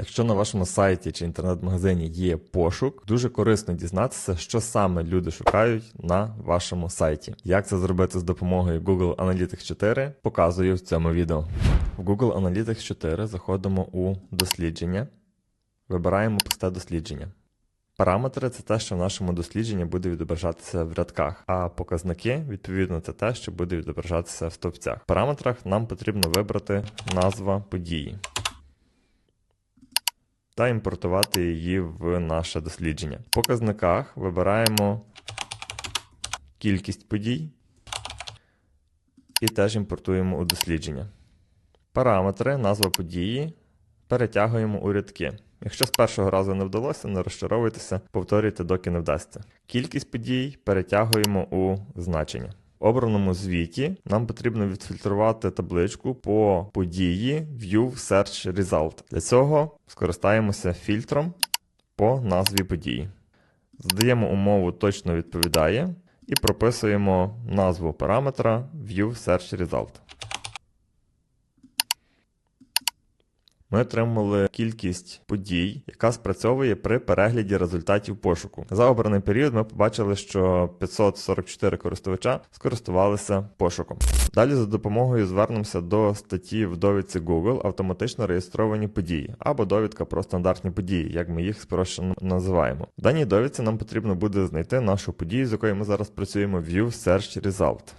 Якщо на вашому сайті чи інтернет-магазині є пошук, дуже корисно дізнатися, що саме люди шукають на вашому сайті. Як це зробити з допомогою Google Analytics 4, показую в цьому відео. В Google Analytics 4 заходимо у дослідження, вибираємо пусте дослідження. Параметри це те, що в нашому дослідженні буде відображатися в рядках, а показники, відповідно, це те, що буде відображатися в стовпцях. В параметрах нам потрібно вибрати назва події та імпортувати її в наше дослідження. В показниках вибираємо кількість подій і теж імпортуємо у дослідження. Параметри, назва події перетягуємо у рядки. Якщо з першого разу не вдалося, не розчаровуйтеся, повторюйте, доки не вдасться. Кількість подій перетягуємо у значення. Обраному звіті нам потрібно відфільтрувати табличку по події View Search Result. Для цього скористаємося фільтром по назві події. Задаємо умову точно відповідає і прописуємо назву параметра View Search Result. Ми отримали кількість подій, яка спрацьовує при перегляді результатів пошуку. За обраний період ми побачили, що 544 користувача скористувалися пошуком. Далі за допомогою звернемося до статті в довідці Google автоматично реєстровані події або довідка про стандартні події, як ми їх спрощено називаємо. В даній довідці нам потрібно буде знайти нашу подію, з якою ми зараз працюємо View Search Result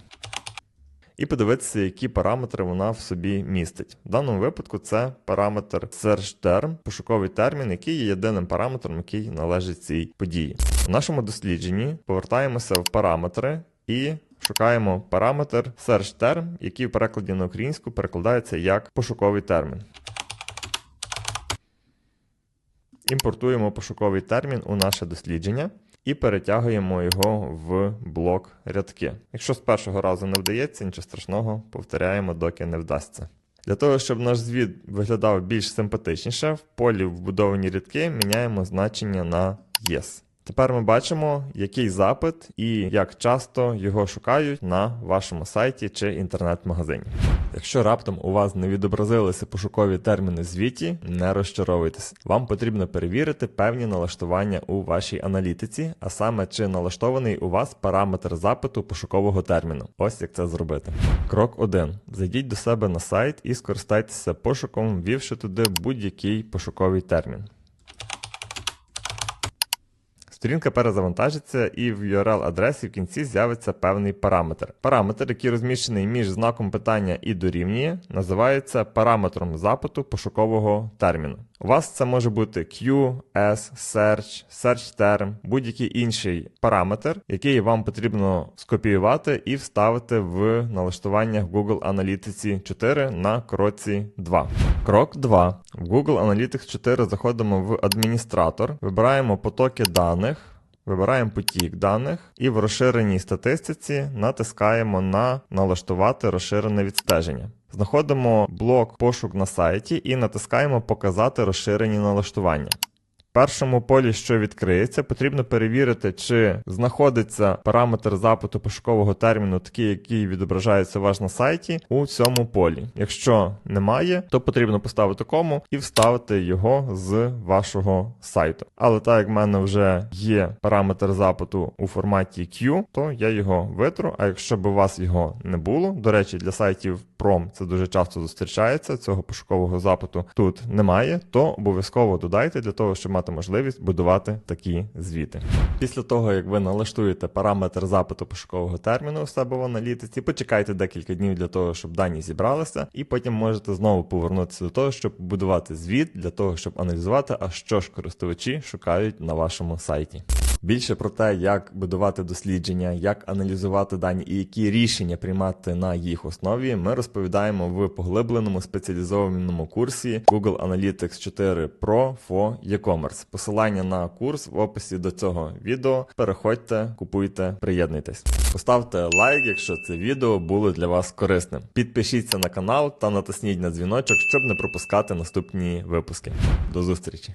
і подивитися, які параметри вона в собі містить. В даному випадку це параметр search-term, пошуковий термін, який є єдиним параметром, який належить цій події. У нашому дослідженні повертаємося в параметри і шукаємо параметр search-term, який в перекладі на українську перекладається як пошуковий термін. Імпортуємо пошуковий термін у наше дослідження і перетягуємо його в блок рядки. Якщо з першого разу не вдається, нічого страшного, повторяємо, доки не вдасться. Для того, щоб наш звіт виглядав більш симпатичніше, в полі вбудовані рядки міняємо значення на Yes. Тепер ми бачимо, який запит і як часто його шукають на вашому сайті чи інтернет-магазині. Якщо раптом у вас не відобразилися пошукові терміни звіті, не розчаровуйтесь. Вам потрібно перевірити певні налаштування у вашій аналітиці, а саме чи налаштований у вас параметр запиту пошукового терміну. Ось як це зробити. Крок 1. Зайдіть до себе на сайт і скористайтеся пошуком, ввівши туди будь-який пошуковий термін. Сторінка перезавантажиться і в URL-адресі в кінці з'явиться певний параметр. Параметр, який розміщений між знаком питання і дорівнює, називається параметром запиту пошукового терміну. У вас це може бути Q, S, Search, Search Term, будь-який інший параметр, який вам потрібно скопіювати і вставити в налаштуваннях Google Analytics 4 на кроці 2. Крок 2. В Google Analytics 4 заходимо в адміністратор, вибираємо потоки даних. Вибираємо потік даних і в розширеній статистиці натискаємо на налаштувати розширене відстеження. Знаходимо блок пошук на сайті і натискаємо Показати розширені налаштування. Першому полі, що відкриється, потрібно перевірити, чи знаходиться параметр запиту пошукового терміну, такий, який відображається у вас на сайті, у цьому полі. Якщо немає, то потрібно поставити кому і вставити його з вашого сайту. Але так як в мене вже є параметр запиту у форматі Q, то я його витру. А якщо б у вас його не було, до речі, для сайтів Prom це дуже часто зустрічається, цього пошукового запиту тут немає, то обов'язково додайте для того, щоб мати можливість будувати такі звіти. Після того, як ви налаштуєте параметр запиту пошукового терміну у себе в аналітиці, почекайте декілька днів для того, щоб дані зібралися, і потім можете знову повернутися до того, щоб будувати звіт для того, щоб аналізувати, а що ж користувачі шукають на вашому сайті. Більше про те, як будувати дослідження, як аналізувати дані і які рішення приймати на їх основі, ми розповідаємо в поглибленому спеціалізованому курсі Google Analytics 4 Pro for e-commerce. Посилання на курс в описі до цього відео. Переходьте, купуйте, приєднуйтесь. Поставте лайк, якщо це відео було для вас корисним. Підпишіться на канал та натисніть на дзвіночок, щоб не пропускати наступні випуски. До зустрічі!